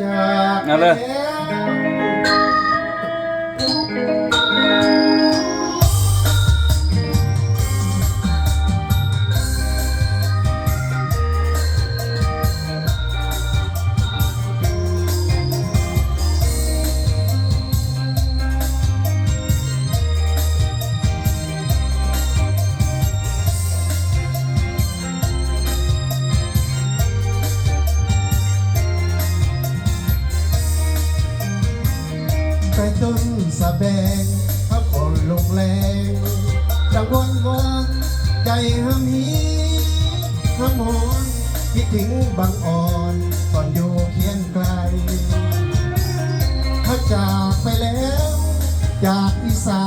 จากเอาเลยแล้ว ต้นสะแบงพักผ่อนลงแรงดังวันวันใจห้ามหีห้ามหอนคิดถึงบางอ่อนก่อนอยู่เคียงไกลถ้าจากไปแล้ว จากอีสา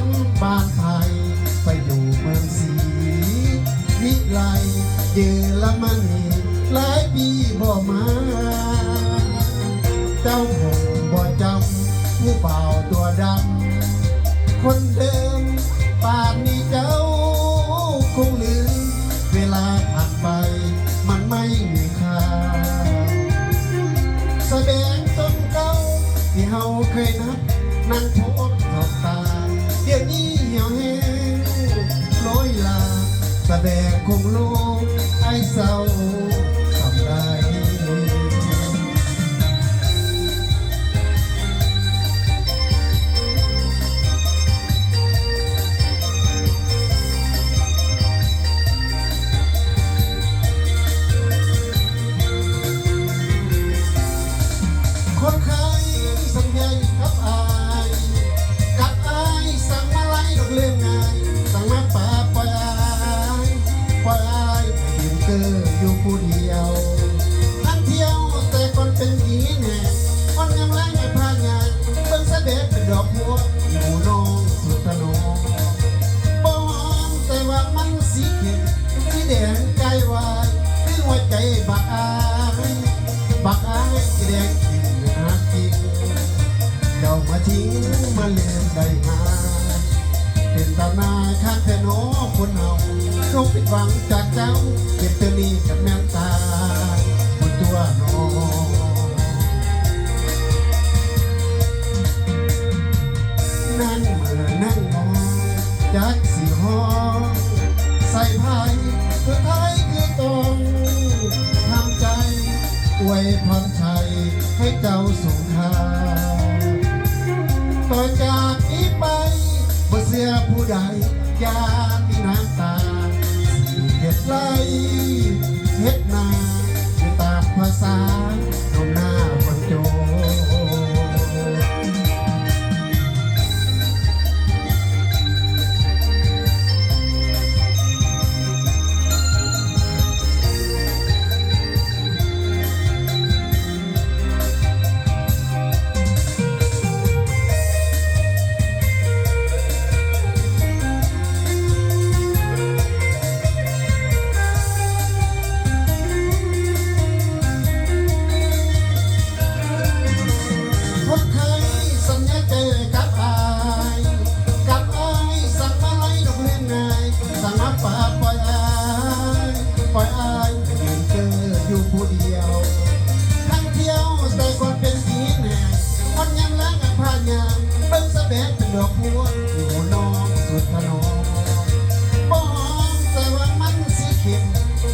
นบ้านไทย ไปอยู่เมืองศรีวิไลเยอรมนีหลายปีบ่มา เจ้าคงบ่จำ ผู้เป่าตัวดำคนเดิมป่านนี้เจ้าคงลืมเวลาผ่านไปมันไม่มีค่าแสดงต้นเก่าที่เฮาเคยนัดนั่งพบทบตาเดี๋ยวนี้เหี่ยวแห้งโรยลาแสดงคงลกไอ้เศร้าทำได้ อยู่ผู้เดียวท่านเที่ยวแต่คนเป็นหญิงแน่คนยังไล่ไม่พางานเบิ่งเสด็จเป็นดอกบัวอยู่น้องสุดตะโนบ่อมแต่ว่ามันสีเข็มสีแดงใจวายคือหัวใจบักอายบักอายสีแดงกินหากินเจ้ามาทิ้งมาเลืมได้หาเป็นตาหนาข้างแค่นอคนเฮาเขาผิดหวังจากเจ้า วยพรชัยให้เจ้าสงคราต่อจากนี้ไปบ่เสียผู้ใดอยามีน้ำตาเห็ดไรเห็ดนา อันผ่ามเบิ่งสะแบดเป็นดอกบัวอยู่น้องสุดทนอบ่หอมแต่ว่ามันสีเข็ม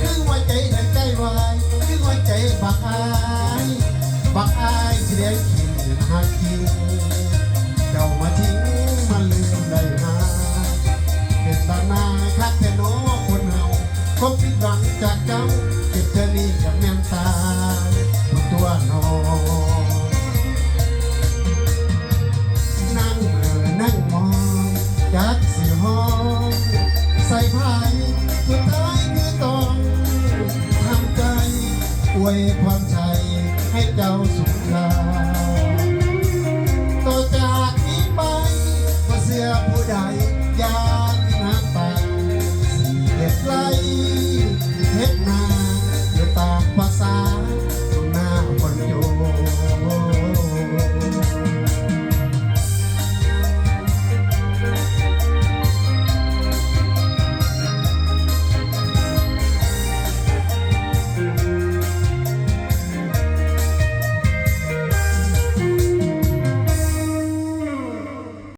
คือหัวใจดังใจวายคือหัวใจบักอายบักอายสิได้กินหากินเจ้ามาทิ้งมาลืมได้หาเป็นตาหนาคักแต่น้อคนเฮาคบผิดหวังจากเจ้าเก็บเธอนี่กับแม่นตาทุกตัวน้อง วยความชัยให้เจ้าสุขลาต่อจากนี้ไปว่าเสื้อผู้ใดอยากมีน้ำตาสีเด็ดไหลเฮ็ดนา